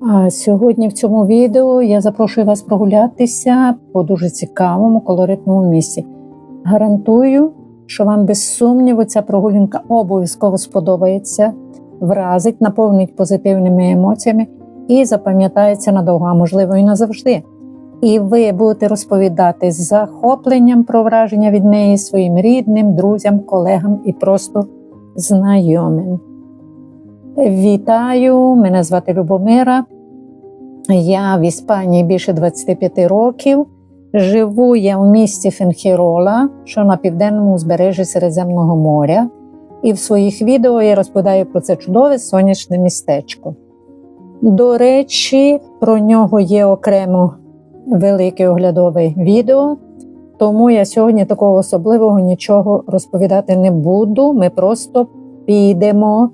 А Сьогодні в цьому відео я запрошую вас прогулятися по дуже цікавому колоритному місці. Гарантую, що вам без сумніву ця прогулянка обов'язково сподобається, вразить, наповнить позитивними емоціями і запам'ятається надовго, а можливо і назавжди. І ви будете розповідати з захопленням про враження від неї своїм рідним, друзям, колегам і просто знайомим. Вітаю! Мене звати Любомира. Я в Іспанії більше 25 років. Живу я в місті Фенхірола, що на південному узбережжі Середземного моря. І в своїх відео я розповідаю про це чудове сонячне містечко. До речі, про нього є окремо велике оглядове відео, тому я сьогодні такого особливого нічого розповідати не буду. Ми просто підемо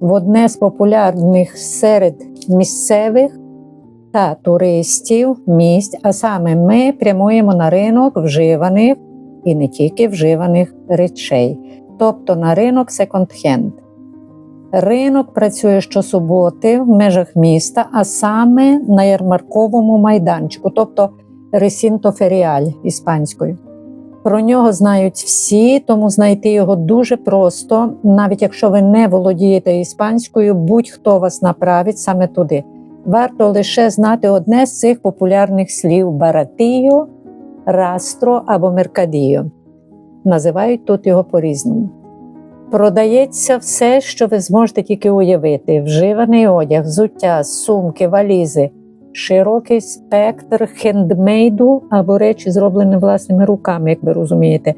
в одне з популярних серед місцевих та туристів місць, а саме ми прямуємо на ринок вживаних і не тільки вживаних речей, тобто на ринок секонд-хенд. Ринок працює щосуботи в межах міста, а саме на ярмарковому майданчику, тобто Ресінто Феріаль іспанською. Про нього знають всі, тому знайти його дуже просто, навіть якщо ви не володієте іспанською, будь-хто вас направить саме туди. Варто лише знати одне з цих популярних слів: баратіо, растро або меркадіо. Називають тут його по-різному. Продається все, що ви зможете тільки уявити: вживаний одяг, взуття, сумки, валізи, широкий спектр хендмейду або речі, зроблені власними руками, як ви розумієте.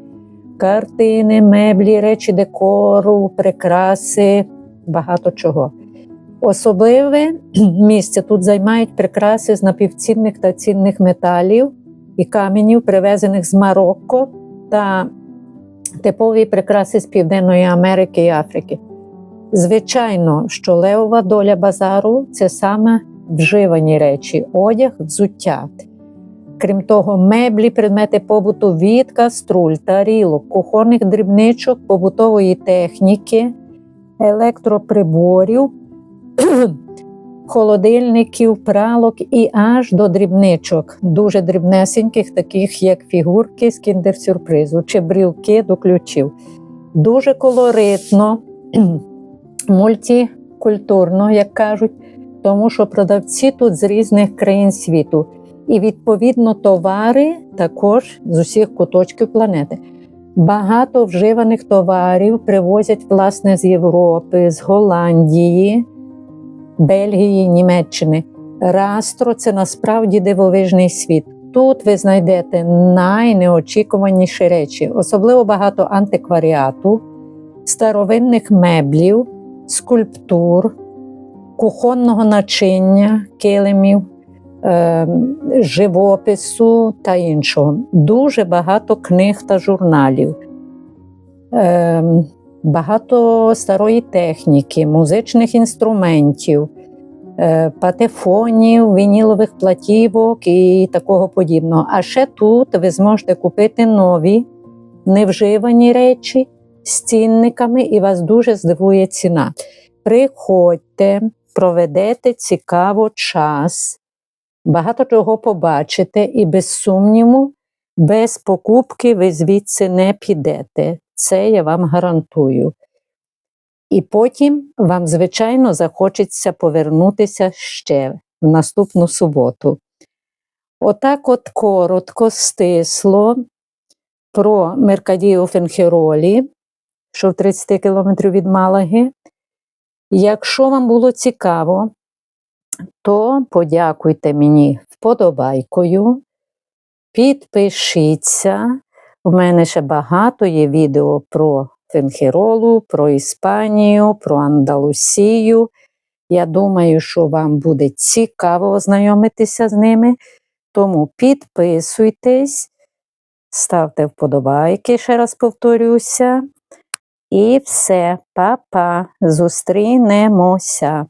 Картини, меблі, речі декору, прикраси, багато чого. Особливе місце тут займають прикраси з напівцінних та цінних металів і каменів, привезених з Марокко та типові прикраси з Південної Америки і Африки. Звичайно, що левова доля базару це саме вживані речі, одяг, взуття. Крім того, меблі, предмети побуту від каструль, тарілок, кухонних дрібничок, побутової техніки, електроприборів, холодильників, пралок і аж до дрібничок, дуже дрібнесеньких, таких як фігурки з кіндер-сюрпризу чи брілки до ключів. Дуже колоритно, мультикультурно, як кажуть, тому що продавці тут з різних країн світу. І, відповідно, товари також з усіх куточків планети. Багато вживаних товарів привозять власне з Європи, з Голландії, Бельгії, Німеччини. Растро це насправді дивовижний світ. Тут ви знайдете найнеочікуваніші речі, особливо багато антикваріату, старовинних меблів, скульптур, кухонного начиння, килимів, е, живопису та іншого. Дуже багато книг та журналів. Е, багато старої техніки, музичних інструментів, е, патефонів, вінілових платівок і такого подібного. А ще тут ви зможете купити нові невживані речі з цінниками, і вас дуже здивує ціна. Приходьте, проведете цікаво час, багато чого побачите, і без сумніву, без покупки ви звідси не підете. Це я вам гарантую. І потім вам, звичайно, захочеться повернутися ще в наступну суботу. Отак, от коротко, стисло про Меркадіо Фенхеролі, що в 30 кілометрів від Малаги. Якщо вам було цікаво, то подякуйте мені вподобайкою, підпишіться. У мене ще багато є відео про Фенхеролу, про Іспанію, про Андалусію. Я думаю, що вам буде цікаво ознайомитися з ними. Тому підписуйтесь, ставте вподобайки, ще раз повторюся. І все, па-па, зустрінемося.